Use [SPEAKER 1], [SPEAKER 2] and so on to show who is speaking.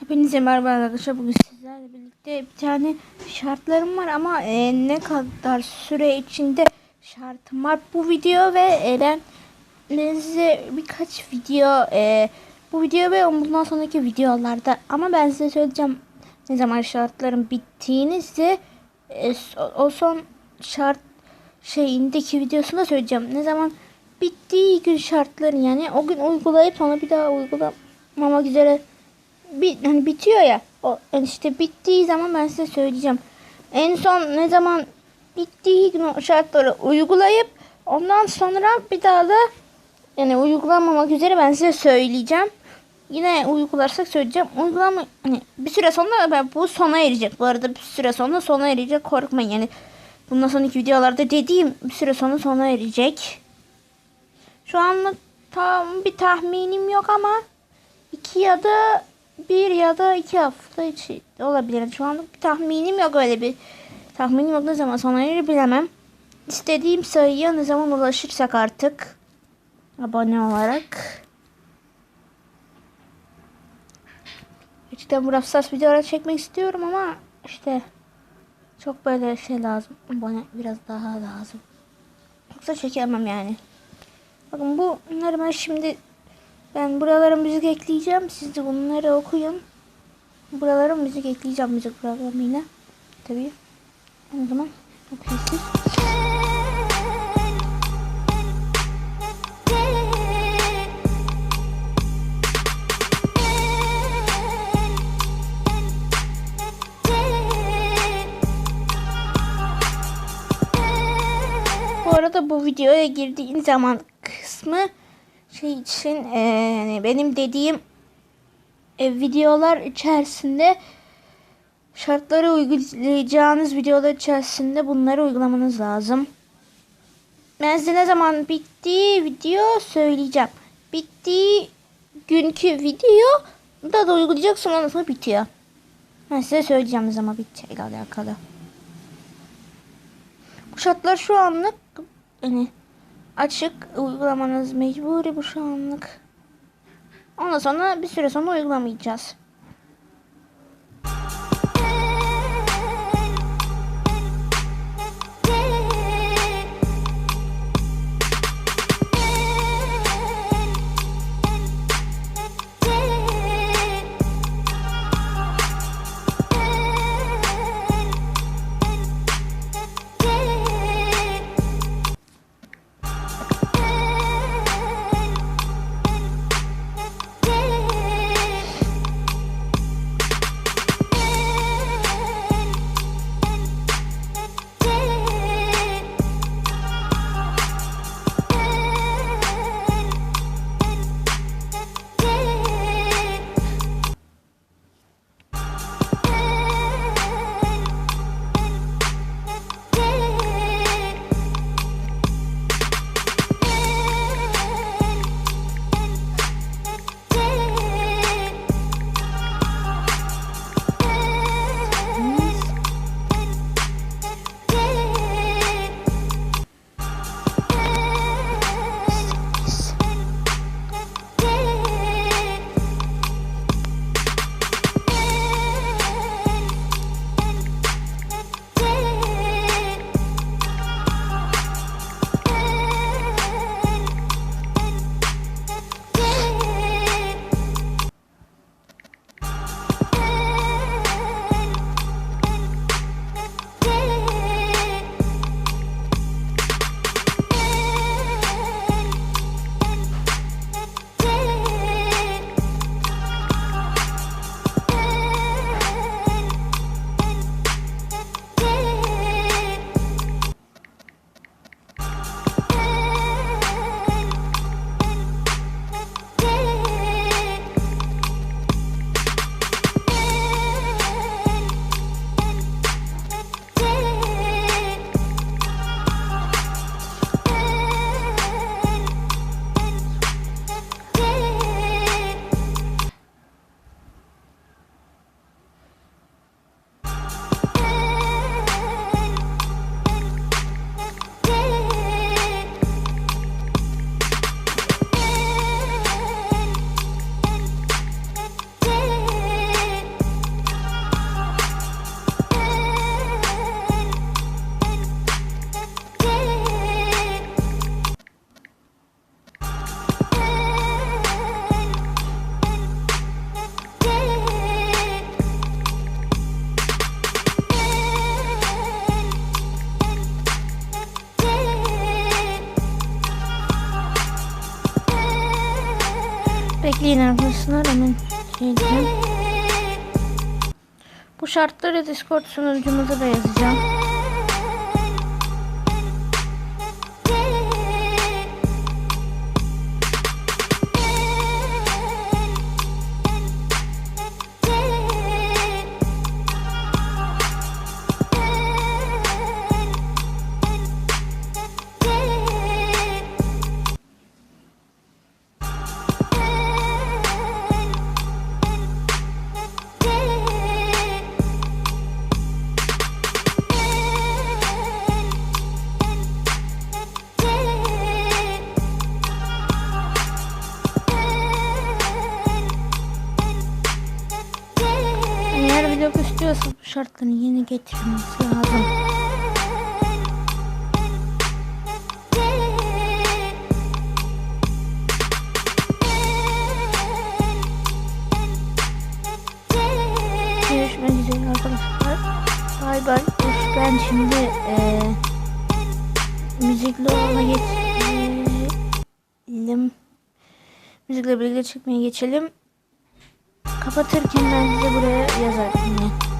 [SPEAKER 1] Hepinize merhaba arkadaşlar. Bugün sizlerle birlikte bir tane şartlarım var ama e, ne kadar süre içinde şartım var bu video ve e, ben size birkaç video e, bu video ve bundan sonraki videolarda ama ben size söyleyeceğim ne zaman şartlarım bittiğini size e, o son şart şeyindeki videosunda söyleyeceğim. Ne zaman bittiği gün şartların yani o gün uygulayıp sonra bir daha uygulamamak üzere bir, hani bitiyor ya. O işte bittiği zaman ben size söyleyeceğim. En son ne zaman bittiği gün şartları uygulayıp ondan sonra bir daha da yani uygulamamak üzere ben size söyleyeceğim. Yine uygularsak söyleyeceğim. Uygulama hani bir süre sonra ben bu sona erecek. Bu arada bir süre sonra sona erecek. Korkmayın yani. Bundan sonraki videolarda dediğim bir süre sonra sona erecek. Şu anlık tam bir tahminim yok ama iki ya da bir ya da iki hafta içi olabilir. Şu anlık bir tahminim yok öyle bir tahminim yok ne zaman sona bilemem. İstediğim sayıya ne zaman ulaşırsak artık abone olarak. Gerçekten bu Rafsas videoları çekmek istiyorum ama işte çok böyle şey lazım. Abone biraz daha lazım. Yoksa çekemem yani. Bakın bu bunları ben şimdi ben buralara müzik ekleyeceğim. Siz de bunları okuyun. Buralara müzik ekleyeceğim müzik programıyla. Tabii. O zaman okuyun siz. Bu arada bu videoya girdiğin zaman kısmı şey için e, benim dediğim e, videolar içerisinde şartları uygulayacağınız videolar içerisinde bunları uygulamanız lazım. Ben size ne zaman bittiği video söyleyeceğim. Bittiği günkü video da da uygulayacaksın ondan sonra bitiyor. Ben size söyleyeceğim zaman biteceğiyle alakalı. Bu şartlar şu anlık yani açık uygulamanız mecburi bu şu anlık. Ondan sonra bir süre sonra uygulamayacağız. Bekleyin arkadaşlar hemen şey diyeceğim. Bu şartları Discord sunucumuza da yazacağım. Şartların yeni getirilmesi lazım. Görüşmek üzere arkadaşlar. Bay bay. Ben şimdi eee müzikli olana geçelim. Müzikle birlikte çıkmaya geçelim. Kapatırken ben size buraya yazarım.